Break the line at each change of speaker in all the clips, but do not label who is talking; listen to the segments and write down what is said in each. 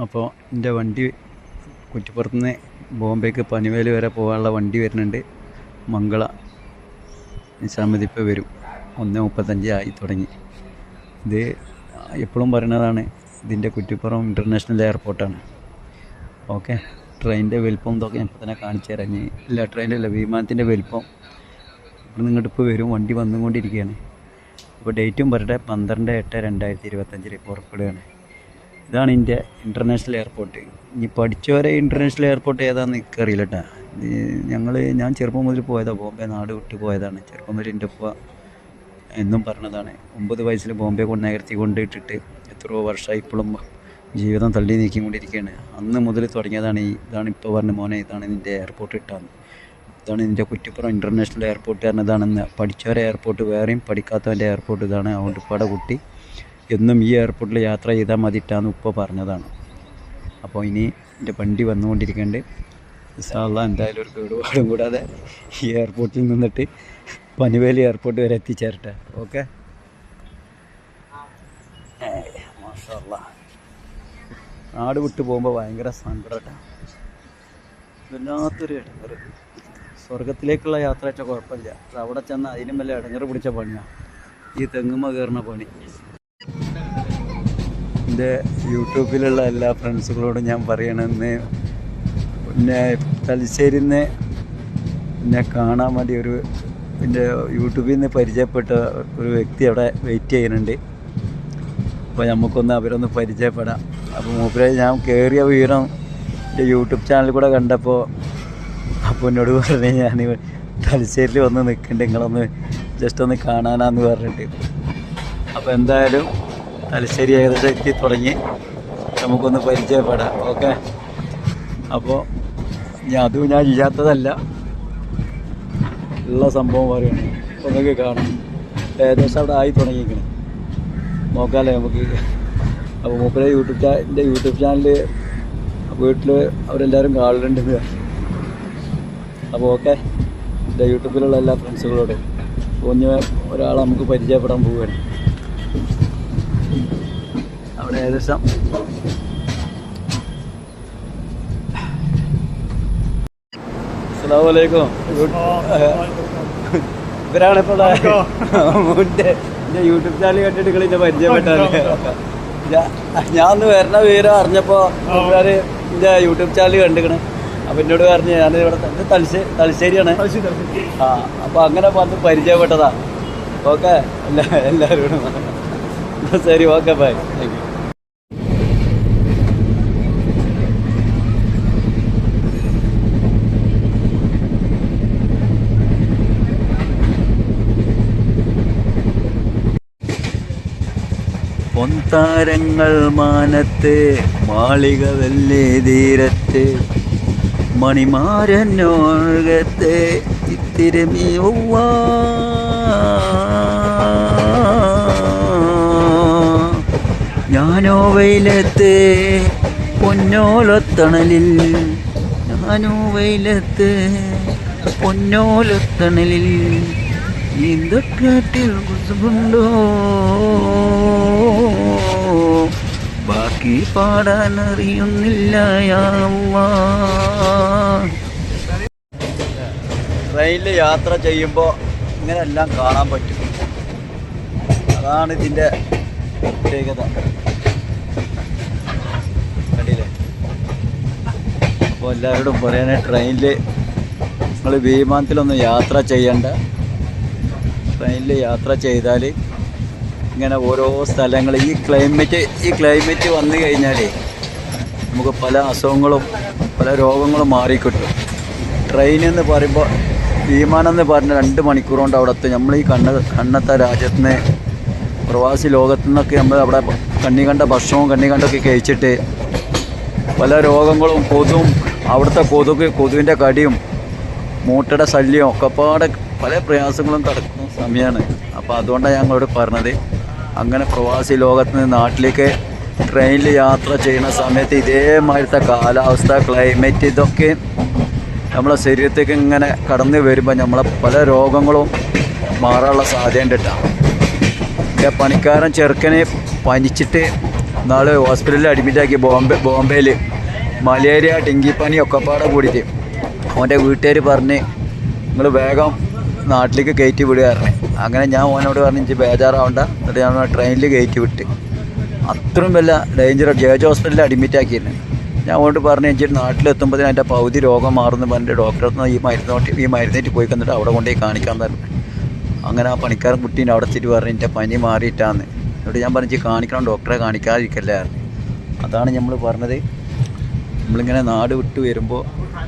അപ്പോൾ എന്റെ വണ്ടി കുറ്റിപ്പുറത്ത് നിന്ന് ബോംബെക്ക് പനിവേൽ വരെ പോകാനുള്ള വണ്ടി വരുന്നുണ്ട്. മംഗള നിശാമതി ഇപ്പോൾ വരും. ഒന്ന് മുപ്പത്തഞ്ച് ആയി തുടങ്ങി. ഇത് എപ്പോഴും പറയുന്നതാണ് ഇതിന്റെ കുറ്റിപ്പുറം ഇന്റർനാഷണൽ എയർപോർട്ടാണ്. ഓക്കെ? ട്രെയിനിന്റെ വലിപ്പം ഇതൊക്കെ ഞാൻ തന്നെ കാണിച്ചു തരാം. ഇല്ല ട്രെയിനിന്റെ അല്ല വിമാനത്തിന്റെ വലിപ്പം ഇവിടെ നിങ്ങോട്ട് ഇപ്പോൾ വരും. വണ്ടി വന്നുകൊണ്ടിരിക്കുകയാണ്. അപ്പോൾ ഡേറ്റും പറയട്ടെ പന്ത്രണ്ട് എട്ട് രണ്ടായിരത്തി ഇരുപത്തഞ്ചിൽ പുറപ്പെടുകയാണ് ഇതാണ് ഇന്ത്യ ഇന്റർനാഷണൽ എയർപോർട്ട് ഇനി പഠിച്ചവരെ ഇന്റർനാഷണൽ എയർപോർട്ട് ഏതാണെന്ന് എനിക്കറിയില്ല കേട്ടോ ഞങ്ങൾ ഞാൻ ചെറുപ്പം മുതൽ പോയതാണ് ബോംബെ നാട് വിട്ട് പോയതാണ്. ചെറുപ്പം മുതൽ എന്റെ ഉപ്പ എന്നും പറഞ്ഞതാണ്. ഒമ്പത് വയസ്സിൽ ബോംബെ കൊണ്ട് നഗരത്തി കൊണ്ടിട്ടിട്ട് എത്രയോ വർഷമായി ഇപ്പോഴും ജീവിതം തള്ളി നീക്കിക്കൊണ്ടിരിക്കുകയാണ് അന്ന് മുതൽ തുടങ്ങിയതാണ് ഈ ഇതാണ് ഇപ്പോൾ പറഞ്ഞ മോനെ ഇതാണ് നിന്റെ എയർപോർട്ട് ഇട്ടാന്ന്. ഇതാണ് നിന്റെ കുറ്റിപ്പുറം ഇന്റർനാഷണൽ എയർപോർട്ട് കാരണം ഇതാണെന്ന് പഠിച്ചവരെ എയർപോർട്ട് വേറെയും പഠിക്കാത്തവന്റെ എയർപോർട്ട് ഇതാണ്. അതുകൊണ്ട് ഇപ്പോൾ കുട്ടി എന്നും ഈ എയർപോർട്ടിൽ യാത്ര ചെയ്താൽ മതിട്ടാന്ന് ഉപ്പ പറഞ്ഞതാണ്. അപ്പോൾ ഇനി എന്റെ വണ്ടി വന്നുകൊണ്ടിരിക്കുന്നുണ്ട് ഇസാള്ള എന്തായാലും ഒരു കേടുപാടും കൂടാതെ ഈ എയർപോർട്ടിൽ നിന്നിട്ട് പനുവേലി എയർപോർട്ട് വരെ എത്തിച്ചേരട്ടെ. ഓക്കെ? നാട് വിട്ടു പോകുമ്പോൾ ഭയങ്കര സങ്കടം വല്ലാത്തൊരു ഇടങ്ങറ് സ്വർഗത്തിലേക്കുള്ള യാത്ര വെച്ചാൽ കുഴപ്പമില്ല. അവിടെ ചെന്ന് അതിനും വല്ല ഇടങ്ങറ് പിടിച്ച പണിയാണ് ഈ തെങ്ങുമ്മ കയറുന്ന പണി. എന്റെ യൂട്യൂബിലുള്ള എല്ലാ ഫ്രണ്ട്സുകളോടും ഞാൻ പറയണമെന്ന് പിന്നെ തലശ്ശേരിയിൽ നിന്ന് എന്നെ കാണാൻ വേണ്ടി ഒരു എന്റെ യൂട്യൂബിൽ നിന്ന് പരിചയപ്പെട്ട ഒരു വ്യക്തി അവിടെ വെയിറ്റ് ചെയ്യുന്നുണ്ട്. അപ്പോൾ നമുക്കൊന്ന് അവരൊന്ന് പരിചയപ്പെടാം. അപ്പോൾ മൂപ്പരെ ഞാൻ കയറിയ വിവരം എന്റെ യൂട്യൂബ് ചാനൽ കൂടെ കണ്ടപ്പോൾ അപ്പോൾ എന്നോട് പറഞ്ഞു ഞാൻ തലശ്ശേരിയിൽ വന്ന് നിൽക്കുന്നുണ്ട് നിങ്ങളൊന്ന് ജസ്റ്റ് ഒന്ന് കാണാനാന്ന് പറഞ്ഞിട്ട്. അപ്പോൾ എന്തായാലും തലശ്ശേരി ഏകദേശം എത്തി തുടങ്ങി. നമുക്കൊന്ന് പരിചയപ്പെടാം. ഓക്കെ? അപ്പോൾ അതും ഞാൻ ഇല്ലാത്തതല്ല. ഉള്ള സംഭവം പറയുകയാണ് ഒന്നൊക്കെ കാണും ഏകദേശം അവിടെ ആയി തുടങ്ങിയിരിക്കണം. നോക്കാമല്ലേ നമുക്ക്. അപ്പോൾ മൂപ്പരെ യൂട്യൂബ് ചാ എന്റെ യൂട്യൂബ് ചാനൽ വീട്ടിൽ അവരെല്ലാവരും കാണലുണ്ട് അപ്പോൾ ഓക്കെ? എന്റെ യൂട്യൂബിലുള്ള എല്ലാ ഫ്രണ്ട്സുകളോടും കുഞ്ഞ് ഒരാളെ നമുക്ക് പരിചയപ്പെടാൻ പോവുകയാണ്. ഏകദേശം there's something. ഇവരാണ് ഇപ്പോൾ മുന്നേ എന്റെ യൂട്യൂബ് ചാനൽ കണ്ടിട്ട് നിങ്ങൾ എന്നെ പരിചയപ്പെട്ടാണ് ഞാൻ ഒന്ന് വരണ വിവരം അറിഞ്ഞപ്പോൾ ഇവർ എന്റെ യൂട്യൂബ് ചാനൽ കണ്ടിക്കണ്. അപ്പം എന്നോട് പറഞ്ഞു ഞാൻ ഇവിടെ തലശ്ശേരി തലശ്ശേരിയാണ് ആ അപ്പോൾ അങ്ങനെ വന്ന് പരിചയപ്പെട്ടതാ. ഓക്കെ? എല്ലാ എല്ലാവരോടും ശരി ഓക്കെ ബൈ താങ്ക് യു പൊന്താരങ്ങൾ മാനത്തെ മാളിക വല്ലേ തീരത്ത്? മണിമാരനോഴകത്ത് ഇത്തിരമി ഞാനോ വെയിലത്ത് പൊന്നോലത്തണലിൽ ഞാനോ വെയിലത്ത് പൊന്നോലത്തണലിൽ ഇന്ദക്കാട്ടിൽ കുസുണ്ടോ ബാക്കി പാടാൻ അറിയുന്നില്ല ട്രെയിനിൽ യാത്ര ചെയ്യുമ്പോൾ ഇങ്ങനെല്ലാം കാണാൻ പറ്റും. അതാണ് ഇതിന്റെ പ്രത്യേകത. കണ്ടില്ലേ? അപ്പോൾ എല്ലാവരോടും പറയാനേ ട്രെയിനിൽ നിങ്ങൾ വിമാനത്തിലൊന്നും യാത്ര ചെയ്യണ്ട. ട്രെയിനിൽ യാത്ര ചെയ്താൽ ഇങ്ങനെ ഓരോ സ്ഥലങ്ങൾ ഈ ക്ലൈമറ്റ് ഈ ക്ലൈമറ്റ് വന്നു കഴിഞ്ഞാൽ നമുക്ക് പല അസുഖങ്ങളും പല രോഗങ്ങളും മാറിക്കിട്ടും. ട്രെയിൻ എന്ന് പറയുമ്പോൾ വിമാനം എന്ന് പറഞ്ഞ രണ്ട് മണിക്കൂർ കൊണ്ട് അവിടെ എത്തും നമ്മൾ ഈ കണ്ണ കണ്ണത്തെ രാജ്യത്ത് നിന്ന് പ്രവാസി ലോകത്തു നിന്നൊക്കെ നമ്മൾ അവിടെ കണ്ണി കണ്ട ഭക്ഷണവും കണ്ണി കണ്ടൊക്കെ കഴിച്ചിട്ട് പല രോഗങ്ങളും കൊതും അവിടുത്തെ കൊതുക് കൊതുവിന്റെ കടിയും മൂട്ടയുടെ ശല്യവും ഒക്കെപ്പാടെ പല പ്രയാസങ്ങളും കടക്കുന്ന സമയമാണ് അപ്പോൾ അതുകൊണ്ടാണ് ഞങ്ങളോട് പറഞ്ഞത്. അങ്ങനെ പ്രവാസി ലോകത്ത് നിന്ന് നാട്ടിലേക്ക് ട്രെയിനിൽ യാത്ര ചെയ്യുന്ന സമയത്ത് ഇതേമാതിരത്തെ കാലാവസ്ഥ ക്ലൈമറ്റ് ഇതൊക്കെ നമ്മളെ ശരീരത്തേക്ക് ഇങ്ങനെ കടന്നു വരുമ്പോൾ നമ്മളെ പല രോഗങ്ങളും മാറാനുള്ള സാധ്യത കേട്ടോ പണിക്കാരൻ ചെറുക്കനെ പനിച്ചിട്ട് നാളെ ഹോസ്പിറ്റലിൽ അഡ്മിറ്റാക്കി ബോംബെ ബോംബെയിൽ മലേറിയ ഡെങ്കിപ്പനി ഒക്കെ കൂടിയിട്ട്. അവന്റെ വീട്ടുകാർ പറഞ്ഞ് നിങ്ങൾ വേഗം നാട്ടിലേക്ക് കയറ്റി വിടുകയായിരുന്നു അങ്ങനെ ഞാൻ ഓനോട് പറഞ്ഞ് എനിക്ക് ബേജാറാവണ്ട. എന്നിട്ട് ഞാൻ ട്രെയിനിൽ കയറ്റി വിട്ട്. അത്രയും വല്ല ഡേഞ്ചർ ജേജ് ഹോസ്പിറ്റലിൽ അഡ്മിറ്റ് ആക്കിയിരുന്നു. ഞാൻ അങ്ങോട്ട് പറഞ്ഞു എനിക്ക് നാട്ടിലെത്തുമ്പോഴത്തേന് എന്റെ പകുതി രോഗം മാറുന്നു പറഞ്ഞിട്ട് ഡോക്ടറെ ഈ മരുന്നോട്ട് ഈ മരുന്നേറ്റ് പോയി കന്നിട്ട് അവിടെ കൊണ്ടുപോയി കാണിക്കാൻ പറഞ്ഞു. അങ്ങനെ ആ പണിക്കാരൻ കുട്ടീനെ അവിടെ എത്തിയിട്ട് പറഞ്ഞു എന്റെ പനി മാറിയിട്ടാന്ന്. എന്നിട്ട് ഞാൻ പറഞ്ഞു "ഇജ്ജ് കാണിക്കണം ഡോക്ടറെ കാണിക്കാതിരിക്കല്ലായിരുന്നു അതാണ് നമ്മൾ പറഞ്ഞത്. നമ്മളിങ്ങനെ നാട് വിട്ട് വരുമ്പോൾ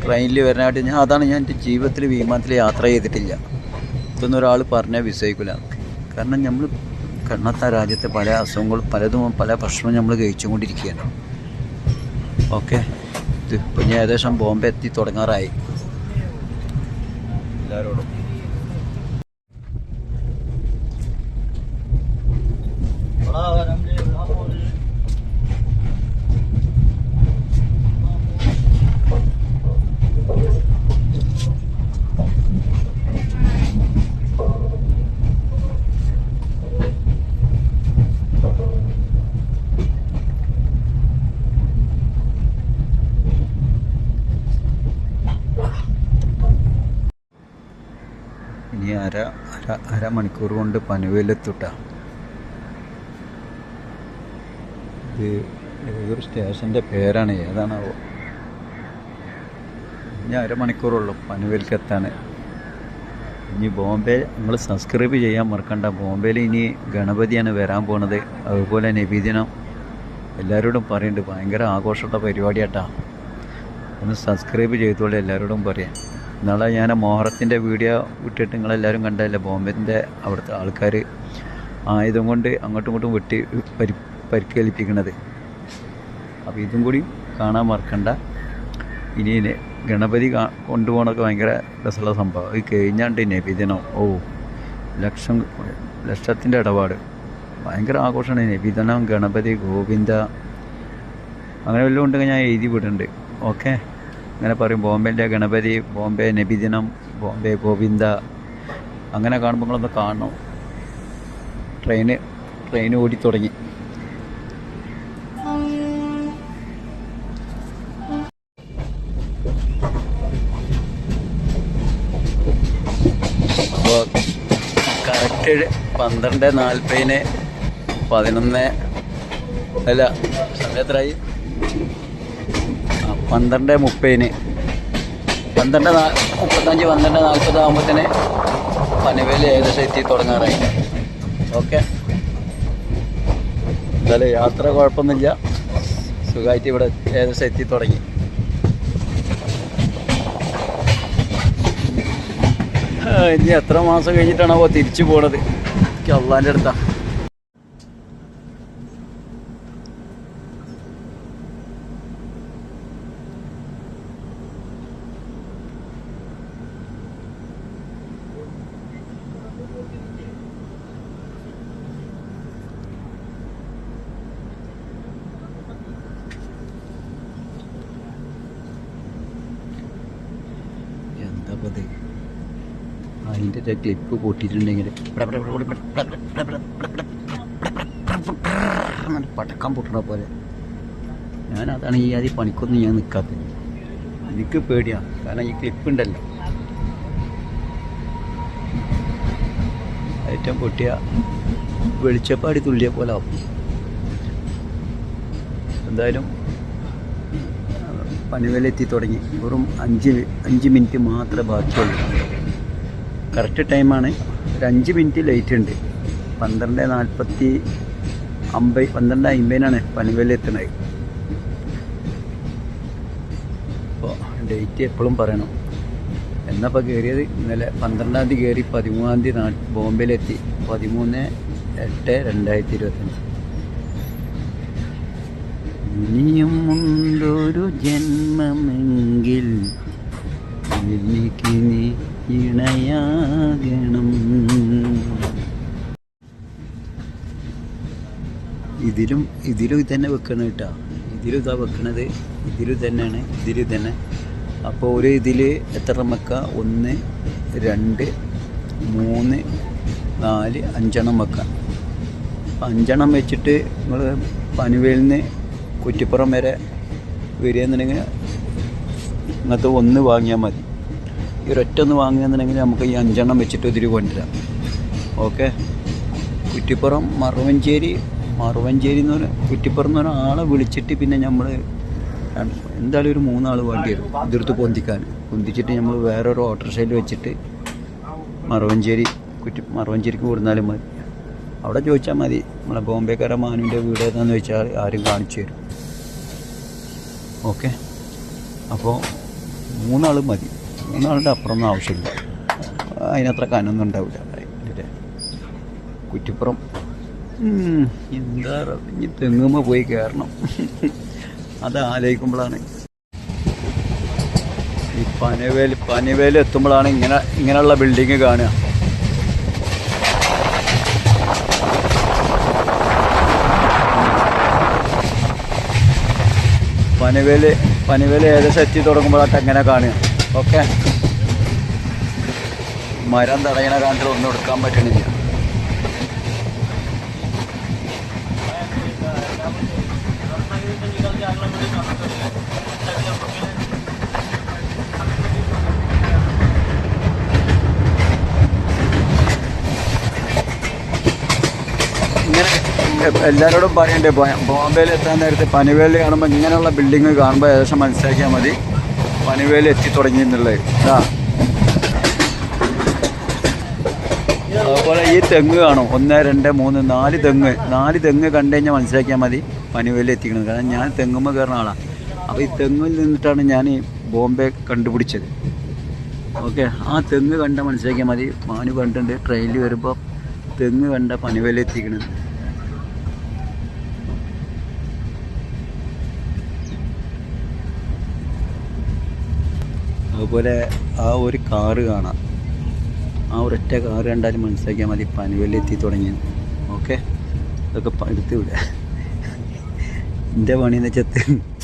ട്രെയിനിൽ വരാനായിട്ട് ഞാൻ അതാണ് ഞാൻ എന്റെ ജീവിതത്തിൽ വിമാനത്തിൽ യാത്ര ചെയ്തിട്ടില്ല. ഇതൊന്നും ഒരാൾ പറഞ്ഞാൽ വിസയിക്കില്ല കാരണം നമ്മൾ കണ്ണത്ത രാജ്യത്തെ പല അസുഖങ്ങളും പലതും പല ഭക്ഷണവും നമ്മൾ കഴിച്ചുകൊണ്ടിരിക്കുകയാണ്. ഓക്കെ? ഇത് ഇപ്പം ഞാൻ ഏകദേശം ബോംബെ എത്തി തുടങ്ങാറായി. എല്ലാവരോടും ഇനി അര അര അരമണിക്കൂർ കൊണ്ട് പനുവേലെത്തുട്ട. ഇത് ഏതൊരു സ്റ്റേഷന്റെ പേരാണ് ഏതാണാവോ? ഇനി അരമണിക്കൂറുള്ളൂ എത്താൻ ഇനി ബോംബെ നിങ്ങൾ സബ്സ്ക്രൈബ് ചെയ്യാൻ മറക്കണ്ട. ബോംബെയിൽ ഇനി ഗണപതിയാണ് വരാൻ പോണത്. അതുപോലെ നബിദിനം എല്ലാവരോടും പറയുന്നുണ്ട് ഭയങ്കര ആഘോഷമുള്ള പരിപാടിയാട്ടാ. ഒന്ന് സബ്സ്ക്രൈബ് ചെയ്തോളൂ എല്ലാവരോടും പറയാം നാളെ ഞാൻ മോഹറത്തിന്റെ വീഡിയോ വിട്ടിട്ട് നിങ്ങളെല്ലാവരും കണ്ടതല്ലേ? ബോംബെന്റെ അവിടുത്തെ ആൾക്കാർ ആയുധം കൊണ്ട് അങ്ങോട്ടും ഇങ്ങോട്ടും വെട്ടി പരി പരിക്കേൽപ്പിക്കണത്. അപ്പോൾ ഇതും കൂടി കാണാൻ മറക്കണ്ട. ഇനി ഗണപതി കാ കൊണ്ടുപോകണമൊക്കെ ഭയങ്കര രസമുള്ള സംഭവം. ഈ കഴിഞ്ഞാണ്ട് നബിദിനം. ഓ ലക്ഷം ലക്ഷത്തിന്റെ ഇടപാട്. ഭയങ്കര ആഘോഷമാണ് നബിദിനം. ഗണപതി ഗോവിന്ദ അങ്ങനെ വല്ലതും ഉണ്ടെങ്കിൽ ഞാൻ എഴുതി വിടുന്നുണ്ട് ഓക്കെ? അങ്ങനെ പറയും ബോംബെന്റെ ഗണപതി ബോംബെ നബിദിനം ബോംബെ ഗോവിന്ദ. അങ്ങനെ കാണുമ്പോൾ നിങ്ങളൊന്ന് കാണണം. ട്രെയിന് ട്രെയിൻ ഓടി തുടങ്ങി. അപ്പോൾ കറക്റ്റ് പന്ത്രണ്ട് നാൽപ്പതിന് പതിനൊന്ന് അല്ല സമയത്രായി പന്ത്രണ്ട് മുപ്പതിന്. പന്ത്രണ്ട് നാ മുപ്പത്തഞ്ച് പന്ത്രണ്ട് നാൽപ്പത് ആകുമ്പോഴത്തേന് പനവേൽ ഏകദേശം എത്തി തുടങ്ങാറായി. ഓക്കെ. എന്തായാലും യാത്ര കുഴപ്പമൊന്നുമില്ല. സുഖമായിട്ട് ഇവിടെ ഏകദേശം എത്തി തുടങ്ങി. ഇനി എത്ര മാസം കഴിഞ്ഞിട്ടാണോ തിരിച്ചു പോണത്? എനിക്ക് അള്ളാന്റെ അടുത്താ എന്താ പത് അതിന്റെ ക്ലിപ്പ് പൊട്ടിയിട്ടുണ്ടെങ്കിൽ പടക്കം പൊട്ടണ പോലെ ഞാൻ അതാണ് ഈ ആദ്യം പണിക്കൊന്നും ഞാൻ നിൽക്കാത്തത് എനിക്ക് പേടിയാണ് കാരണം ഈ ക്ലിപ്പ് ഉണ്ടല്ലോ ഏറ്റവും പൊട്ടിയ വെളിച്ചപ്പാടി തുള്ളിയ പോലെ ആവും എന്തായാലും പണിവേലെത്തി തുടങ്ങി വെറും അഞ്ച് അഞ്ച് മിനിറ്റ് മാത്രമേ ബാക്കിയുള്ളൂ കറക്റ്റ് ടൈമാണ്. ഒരു അഞ്ച് മിനിറ്റ് ലേറ്റ് ഉണ്ട്. പന്ത്രണ്ട് നാൽപ്പത്തി അമ്പത് പന്ത്രണ്ട് അമ്പതിനാണ് പനുവേലെത്തുന്നത് അപ്പോൾ ഡേറ്റ് എപ്പോഴും പറയണം. എന്നപ്പോൾ കയറിയത് ഇന്നലെ പന്ത്രണ്ടാം തീയതി കയറി പതിമൂന്നാം തീയതി നാ ബോംബെയിലെത്തി. പതിമൂന്ന് എട്ട് രണ്ടായിരത്തി ഇരുപത്തഞ്ച് ഇനിയും ഉണ്ടൊരു ജന്മമെങ്കിൽ ഇതിലും ഇതിലും ഇതന്നെ വെക്കണം കേട്ടോ ഇതിലും ഇതാ വെക്കണത് ഇതിലും തന്നെയാണ് ഇതിലും തന്നെ അപ്പോൾ ഒരു ഇതിൽ എത്ര വെക്കുക ഒന്ന് രണ്ട് മൂന്ന് നാല് അഞ്ചെണ്ണം വെക്കാം. അഞ്ചെണ്ണം വെച്ചിട്ട് നിങ്ങൾ പനുവേലിൽ നിന്ന് കുറ്റിപ്പുറം വരെ വരികയെന്നുണ്ടെങ്കിൽ ഇങ്ങനത്തെ ഒന്ന് വാങ്ങിയാൽ മതി. ഈ ഒരൊറ്റ ഒന്ന് വാങ്ങുകയെന്നുണ്ടെങ്കിൽ നമുക്ക് ഈ അഞ്ചെണ്ണം വെച്ചിട്ട് ഇതിൽ കൊണ്ടുവരാം. ഓക്കെ? കുറ്റിപ്പുറം മറുവഞ്ചേരി മറുവഞ്ചേരി എന്ന് പറഞ്ഞ കുറ്റിപ്പുറം പറഞ്ഞ ആളെ വിളിച്ചിട്ട് പിന്നെ നമ്മൾ എന്തായാലും ഒരു മൂന്നാൾ വേണ്ടി വരും. ഇതിർത്ത് പൊന്തിക്കാൻ. പൊന്തിച്ചിട്ട് നമ്മൾ വേറൊരു ഓട്ടോറിക്ഷയിൽ വെച്ചിട്ട് മറുവഞ്ചേരി കുറ്റി മറുവഞ്ചേരിക്ക് കൂടുന്നാലും മതി. അവിടെ ചോദിച്ചാൽ മതി. നമ്മളെ ബോംബെക്കാര മാനുവിന്റെ വീട് ഏതാണെന്ന് വെച്ചാൽ ആരും കാണിച്ചു തരും. ഓക്കെ? അപ്പോൾ മൂന്നാൾ മതി. മൂന്നാളുടെ അപ്പുറമൊന്നും ആവശ്യമില്ല. അതിനത്ര കനൊന്നും ഉണ്ടാവില്ല. കുറ്റിപ്പുറം എന്താ ഇനി തെങ്ങുമ്പോൾ പോയി കയറണം അത് ആലോചിക്കുമ്പോഴാണ്. ഈ പനവേൽ പനവേൽ എത്തുമ്പോഴാണ് ഇങ്ങനെ ഇങ്ങനെയുള്ള ബിൽഡിങ് കാണുക. പനവേൽ പനവേൽ ഏകദേശം എത്തി തുടങ്ങുമ്പോഴാണ് അങ്ങനെ കാണുക. ഓക്കെ മരം തടയണ കണ്ടിട്ട് ഒന്നും എടുക്കാൻ പറ്റണില്ല. ഇങ്ങനെ എല്ലാവരോടും പറയണ്ടേ ബോ- ബോംബെയിൽ എത്താൻ നേരത്തെ പനിവേലി കാണുമ്പോൾ ഇങ്ങനെയുള്ള ബിൽഡിങ് കാണുമ്പോൾ ഏകദേശം മനസ്സിലാക്കിയാൽ മതി. പനിവേലി എത്തി തുടങ്ങി എന്നുള്ളത്. അതുപോലെ ഈ തെങ്ങ് കാണും. ഒന്ന് രണ്ട് മൂന്ന് നാല് തെങ്ങ്. നാല് തെങ്ങ് കണ്ടു കഴിഞ്ഞാൽ മനസ്സിലാക്കിയാൽ മതി. പനുവേലി എത്തിക്കുന്നത് കാരണം ഞാൻ തെങ്ങുമ്പോൾ കയറുന്ന ആളാണ് അപ്പോൾ ഈ തെങ്ങിൽ നിന്നിട്ടാണ് ഞാൻ ബോംബെ കണ്ടുപിടിച്ചത്. ഓക്കെ? ആ തെങ്ങ് കണ്ട മനസ്സിലാക്കിയാൽ മതി. മാനു കണ്ടിട്ടുണ്ട്. ട്രെയിനിൽ വരുമ്പോൾ തെങ്ങ് കണ്ട പനിവേലിൽ എത്തിക്കണത് അതുപോലെ ആ ഒരു കാറ് കാണാം. ആ ഒരൊറ്റ കാറ് കണ്ടാലും മനസ്സിലാക്കിയാൽ മതി പനുവല്ലി എത്തി തുടങ്ങിയത് ഓക്കെ അതൊക്കെ എടുത്ത് വിടുക എന്റെ പണി എന്ന് വെച്ചാൽ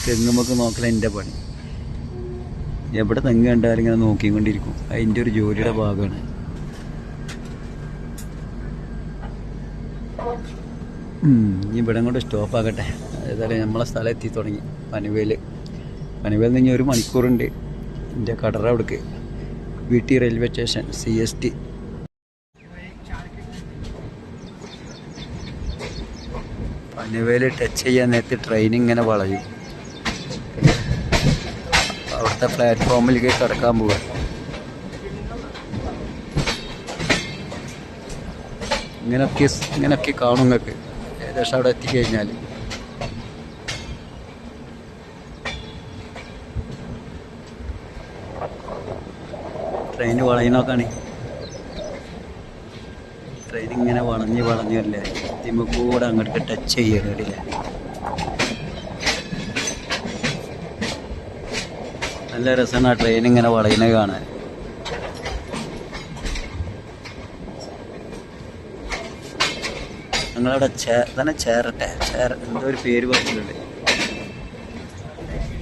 തെങ്ങുമൊക്കെ നോക്കല എന്റെ പണി. എവിടെ തെങ്ങ് കണ്ടാലും ഇങ്ങനെ നോക്കിക്കൊണ്ടിരിക്കും. അതിന്റെ ഒരു ജോലിയുടെ ഭാഗമാണ്. ഇനി ഇവിടെ കൊണ്ട് സ്റ്റോപ്പ് ആക്കട്ടെ. ഏതായാലും നമ്മളെ സ്ഥലം എത്തി തുടങ്ങി. പനിവേൽ പനിവേൽ നിന്ന് ഒരു മണിക്കൂറുണ്ട്. എന്റെ കടറ അവിടേക്ക്. V T railway station C S T. Panvel touch ചെയ്യാൻ നേരത്തെ ട്രെയിൻ ഇങ്ങനെ വളയും. അവിടുത്തെ പ്ലാറ്റ്ഫോമിലേക്ക് കിടക്കാൻ പോവുക ഇങ്ങനൊക്കെ ഇങ്ങനൊക്കെ കാണും നിങ്ങൾക്ക് ഏകദേശം അവിടെ എത്തിക്കഴിഞ്ഞാൽ ട്രെയിൻ വളയുന്നൊക്കെയാണ് ട്രെയിൻ ഇങ്ങനെ വളഞ്ഞ് വളഞ്ഞല്ലേ ഇതിമ്മ കൂടെ അങ്ങോട്ട് ടച്ച് ചെയ്യണില്ല നല്ല രസമാണ് ആ ട്രെയിൻ ഇങ്ങനെ വളയുന്നത് കാണാൻ. ഞങ്ങളവിടെ ചേ തന്നെ ചേരട്ടെ? ചേര എന്തോ ഒരു പേര് പറഞ്ഞിട്ടുണ്ട്.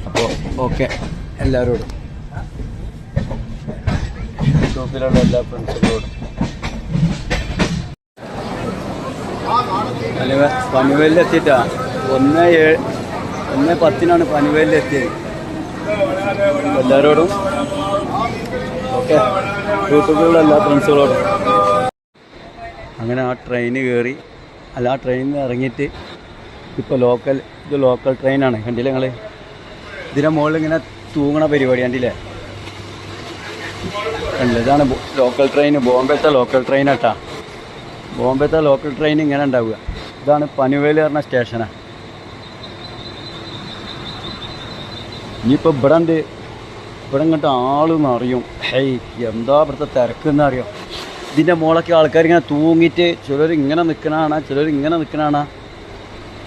അപ്പോൾ ഓക്കെ. എല്ലാവരോടും. ഗ്രൂപ്പിലുള്ള എല്ലാ ഫ്രണ്ട്സുകളോടും പനുവേലിലെത്തിയിട്ടാ ഒന്ന് ഏഴ് ഒന്ന് പത്തിനാണ് പനുവേലിലെത്തിയത് എല്ലാവരോടും ഓക്കെ ഗ്രൂപ്പുകളിലുള്ള എല്ലാ ഫ്രണ്ട്സുകളോടും. അങ്ങനെ ആ ട്രെയിന് കയറി അല്ല ആ ട്രെയിനിൽ ഇറങ്ങിയിട്ട് ഇപ്പോൾ ലോക്കൽ ഇത് ലോക്കൽ ട്രെയിനാണ് കണ്ടില്ലേ നിങ്ങൾ ഇതിന്റെ മുകളിൽ ഇങ്ങനെ തൂങ്ങണ പരിപാടി കണ്ടില്ലേ? കണ്ടില്ല ഇതാണ് ലോക്കൽ ട്രെയിൻ ബോംബെത്തെ ലോക്കൽ ട്രെയിൻ ആട്ടാ. ബോംബെത്തെ ലോക്കൽ ട്രെയിൻ ഇങ്ങനെ ഉണ്ടാവുക. ഇതാണ് പനുവേലി പറഞ്ഞ സ്റ്റേഷനാണ് ഇനിയിപ്പോൾ ഇവിടെ ഉണ്ട് ഇവിടെ ഇങ്ങോട്ട് ആളെന്ന് അറിയും. ഹേയ് എന്താ ഇവിടുത്തെ തിരക്കെന്ന് അറിയാം ഇതിന്റെ മുകളൊക്കെ ആൾക്കാർ ഇങ്ങനെ തൂങ്ങിയിട്ട് ചിലർ ഇങ്ങനെ നിൽക്കണാണ് ചിലർ ഇങ്ങനെ നിൽക്കണാണ്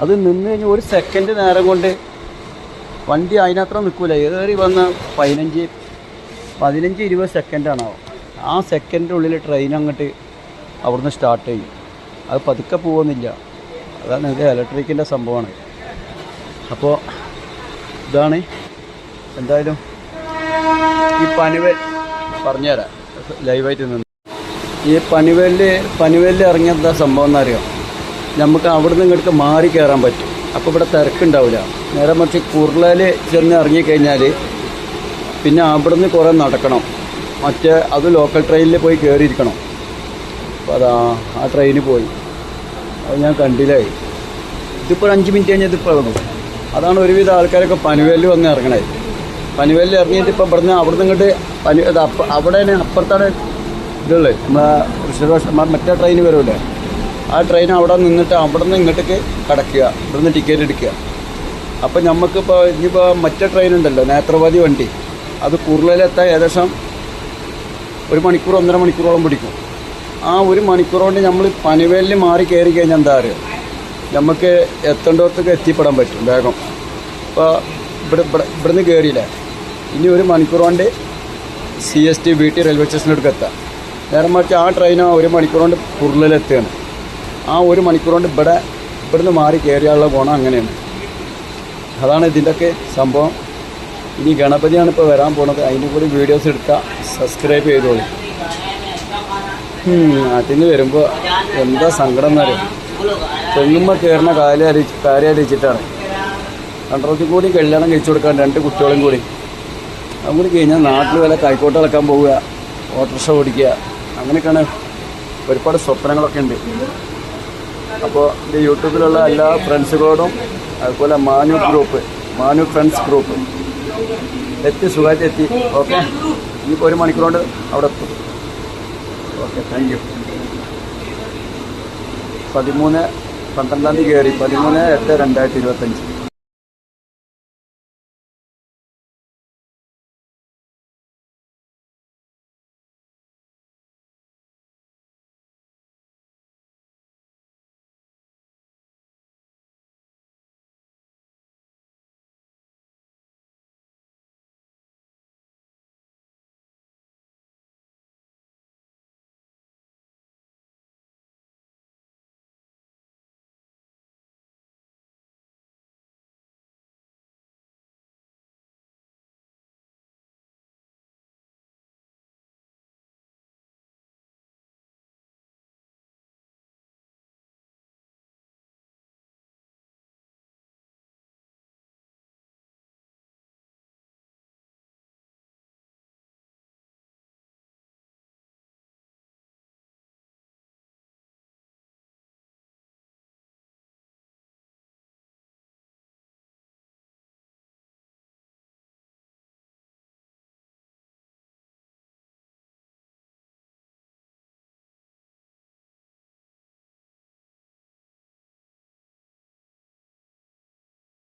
അത് നിന്ന് കഴിഞ്ഞാൽ ഒരു സെക്കൻഡ് നേരം കൊണ്ട് വണ്ടി അതിനത്ര നിൽക്കൂല ഏറി വന്ന പതിനഞ്ച് പതിനഞ്ച് ഇരുപത് സെക്കൻഡാണാവും ആ സെക്കൻഡിന്റെ ഉള്ളിൽ ട്രെയിൻ അങ്ങോട്ട് അവിടുന്ന് സ്റ്റാർട്ട് ചെയ്യും. അത് പതുക്കെ പോകുന്നില്ല അതാണ് ഇത് ഇലക്ട്രിക്കിന്റെ സംഭവമാണ്. അപ്പോൾ ഇതാണ് എന്തായാലും ഈ പനിവേൽ പറഞ്ഞുതരാം. ലൈവായിട്ട് നിന്ന്. ഈ പനിവേലിൽ പനിവേലിൽ ഇറങ്ങിയ എന്താ സംഭവം എന്നറിയാം? നമുക്ക് അവിടെ നിന്ന് ഇങ്ങോട്ട് മാറി കയറാൻ പറ്റും. അപ്പോൾ ഇവിടെ തിരക്കുണ്ടാവില്ല. നേരെ മറിച്ച് കുർളയിൽ ചെന്ന് ഇറങ്ങിക്കഴിഞ്ഞാൽ പിന്നെ അവിടെ നിന്ന് കുറേ നടക്കണം. മറ്റേ അത് ലോക്കൽ ട്രെയിനിൽ പോയി കയറിയിരിക്കണം അപ്പോൾ അതാ ആ ട്രെയിനിൽ പോയി. അത് ഞാൻ കണ്ടില്ലായി. ഇതിപ്പോൾ അഞ്ച് മിനിറ്റ് കഴിഞ്ഞാൽ ഇതിപ്പോൾ ഇറങ്ങും. അതാണ് ഒരുവിധം ആൾക്കാരൊക്കെ പനുവേലിൽ വന്ന് ഇറങ്ങണേ പനുവേലിൽ ഇറങ്ങിയിട്ട് ഇപ്പോൾ ഇവിടുന്ന് അവിടുന്ന് ഇങ്ങോട്ട് പനു അവിടെ തന്നെ അപ്പുറത്താണ് ഇതുള്ളത്. നമ്മളെ റിസർവേഷൻ മറ്റേ ട്രെയിൻ വരുമല്ലേ ആ ട്രെയിൻ അവിടെ നിന്നിട്ട് അവിടെ നിന്ന് ഇങ്ങോട്ടേക്ക് കടക്കുക. ഇവിടുന്ന് ടിക്കറ്റ് എടുക്കുക. അപ്പം നമുക്കിപ്പോൾ ഇനിയിപ്പോൾ മറ്റേ ട്രെയിൻ ഉണ്ടല്ലോ നേത്രവാദി വണ്ടി. അത് കുർളയിലെത്താൻ ഏകദേശം ഒരു മണിക്കൂർ ഒന്നര മണിക്കൂറോളം പിടിക്കും. ആ ഒരു മണിക്കൂർ കൊണ്ട് നമ്മൾ പനിവേലിൽ മാറി കയറി കഴിഞ്ഞാൽ എന്താ പറയുക നമുക്ക് എത്തേണ്ടടത്തൊക്കെ എത്തിപ്പെടാൻ പറ്റും വേഗം. അപ്പോൾ ഇവിടെ ഇവിടെ ഇവിടുന്ന് കയറിയില്ല ഇനി ഒരു മണിക്കൂർ കൊണ്ട് C S T V T railway സ്റ്റേഷനിലേക്ക് എത്താം. നേരെ മറിച്ച് ആ ട്രെയിൻ ആ ഒരു മണിക്കൂർ കൊണ്ട് ആ ഒരു മണിക്കൂർ കൊണ്ട് ഇവിടെ ഇവിടുന്ന് മാറി കയറിയാനുള്ള ഗുണം അങ്ങനെയാണ്. അതാണ് ഇതിന്റെയൊക്കെ സംഭവം. ഇനി ഗണപതിയാണ് ഇപ്പോൾ വരാൻ പോണത്. അതിന്റെ കൂടി വീഡിയോസ് എടുക്കുക സബ്സ്ക്രൈബ് ചെയ്തോളി. നാട്ടിൽ വരുമ്പോൾ എന്താ സങ്കടം എന്നറിയാം? തെങ്ങുമ്പോൾ കയറുന്ന കാര്യം അരി കാര്യം അരിച്ചിട്ടാണ് രണ്ടരത്തിൽ കൂടി കല്യാണം കഴിച്ചു കൊടുക്കാൻ രണ്ട് കുട്ടികളും കൂടി. അതും കൂടി കഴിഞ്ഞാൽ നാട്ടിൽ വല്ല കൈക്കോട്ട് ഇളക്കാൻ പോവുക ഓട്ടോറിക്ഷ ഓടിക്കുക അങ്ങനെയൊക്കെയാണ് ഒരുപാട് സ്വപ്നങ്ങളൊക്കെ ഉണ്ട്. അപ്പോൾ എന്റെ യൂട്യൂബിലുള്ള എല്ലാ ഫ്രണ്ട്സുകളോടും അതുപോലെ Manu group Manu friends group. എത്തി സുഖമായിട്ട് എത്തി. ഓക്കെ? ഇനിയിപ്പോൾ ഒരു മണിക്കൂർ അവിടെ എത്തും. ഓക്കെ താങ്ക് യു പതിമൂന്ന് പന്ത്രണ്ടാം തീയതി കയറി പതിമൂന്ന് എട്ട് രണ്ടായിരത്തി